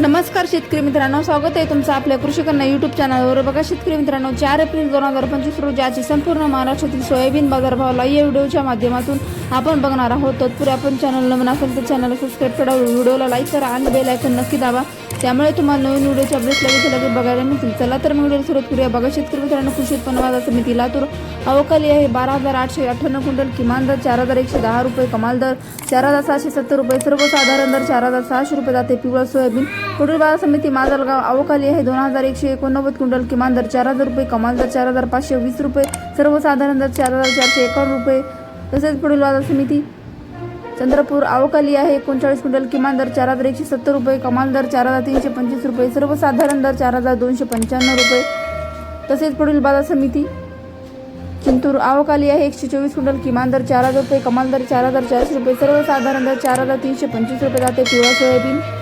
नमस्कार शेतकरी मित्रांनो स्वागत आहे तुमचं आपल्या कृषीकन्या युट्यूब चॅनलवर बघा शेतकरी मित्रांनो चार एप्रिल दोन हजार पंचवीस रोजी आजची संपूर्ण महाराष्ट्रातील सोयाबीन बाजारभावाला या व्हिडिओच्या माध्यमातून आपण बघणार आहोत. तत्पूर्वी आपण चॅनल नवीन असेल तर चॅनलला सबस्क्राईब करा व्हिडिओला लाईक करा आणि बेल आयकन नक्की दाबा. त्यामुळे तुम्हाला नवीन व्हिडिओचे अपडेट लगेच लगेच बघायला मिळतील. चला तर मग व्हिडिओ सुरुवात करूया. बघा शेतकरी मित्रांनो कृषी उत्पन्न बाजार समिती लातूर. अवकाली आहे बारा हजार आठशे अठ्ठ्याण्णव क्विंटल. किमान दर चार हजार एकशे दहा रुपये कमाल दर. चार हजार सहाशे सत्तर रुपये. सर्वसाधारण दर चार हजार सहाशे रुपये जाते. पिवळा सोयाबीन. पुढील बाजार समिती माजलगाव अवकाली आहे. दोन हजार एकशे एकोणनव्वद क्विंटल किमान दर चार हजार रुपये कमाल दर चार हजार पाचशे वीस रुपये सर्वसाधारण दर चार हजार चारशे एकावन्न रुपये. तसेच पुढील बाजार समिती चंद्रपूर अवकाली आहे. एकोणचाळीस क्विंटल किमान दर चार हजार एकशे सत्तर रुपये कमाल दर चार हजार तीनशे पंचवीस रुपये सर्वसाधारण दर चार हजार दोनशे पंच्याण्णव रुपये. तसेच पुढील बाजार समिती चिंतूर अवकाली आहे. एकशे चोवीस क्विंटल किमान दर चार हजार रुपये कमाल दर चार हजार चारशे रुपये सर्वसाधारण दर चार हजार तीनशे पंचवीस रुपये जाते. पिवळा सोयाबीन